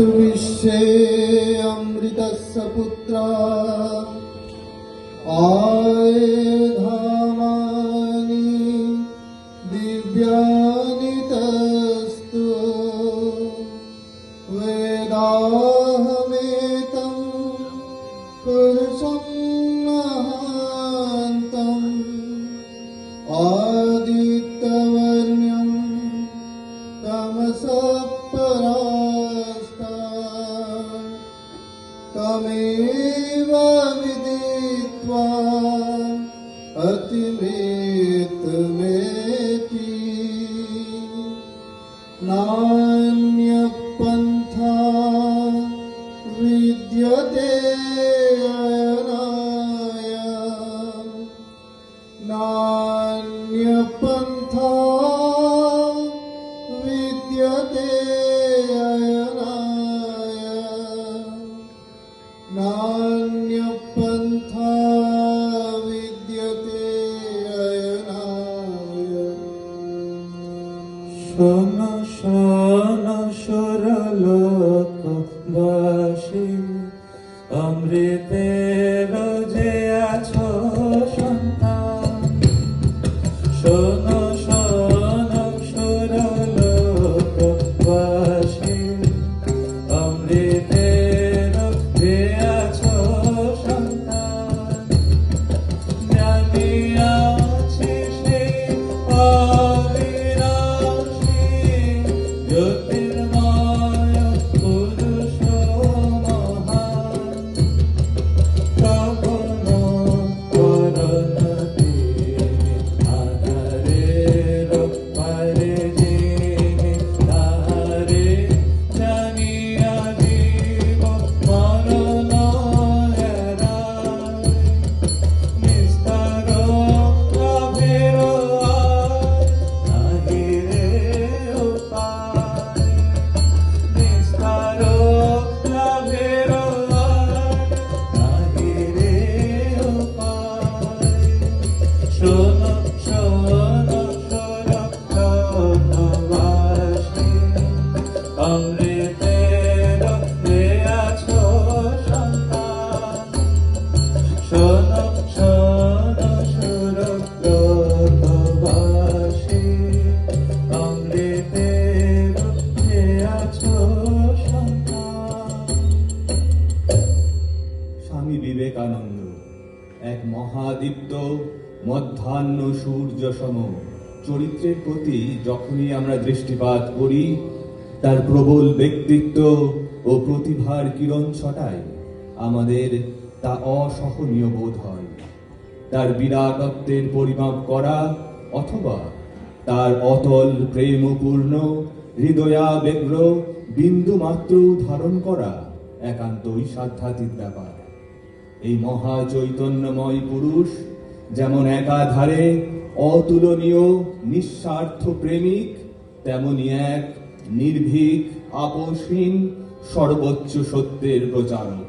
विश्वे अमृतस्य पुत्रा। आयधामानि दिव्यानि तस्तु। वेदाहमेतं तमसः मेवा विदित्वा अतिमेतमेति नान्यपन्था विद्यते नाण्य Oh no বিবেকানন্দ, এক মহাদীপ্ত মধ্যাহ্ন সূর্য সম। চরিত্রের প্রতি যখনই আমরা দৃষ্টিপাত করি, তার প্রবল ব্যক্তিত্ব ও প্রতিভার কিরণ ছটায় আমাদের তা অসহনীয় বোধ হয়। তার বিরাটত্বের পরিমাপ করা অথবা তার অতল প্রেমপূর্ণ, হৃদয়াবেগ্র বিন্দু মাত্র ধারণ করা একান্তই সাধ্যাতীত ব্যাপার। এই মহা চৈতন্যময় পুরুষ, যেমন একাধারে অতুলনীয়, নিঃস্বার্থ প্রেমিক, তেমনি এক নির্ভীক আপসীন সর্বোচ্চ সত্যের প্রচারক।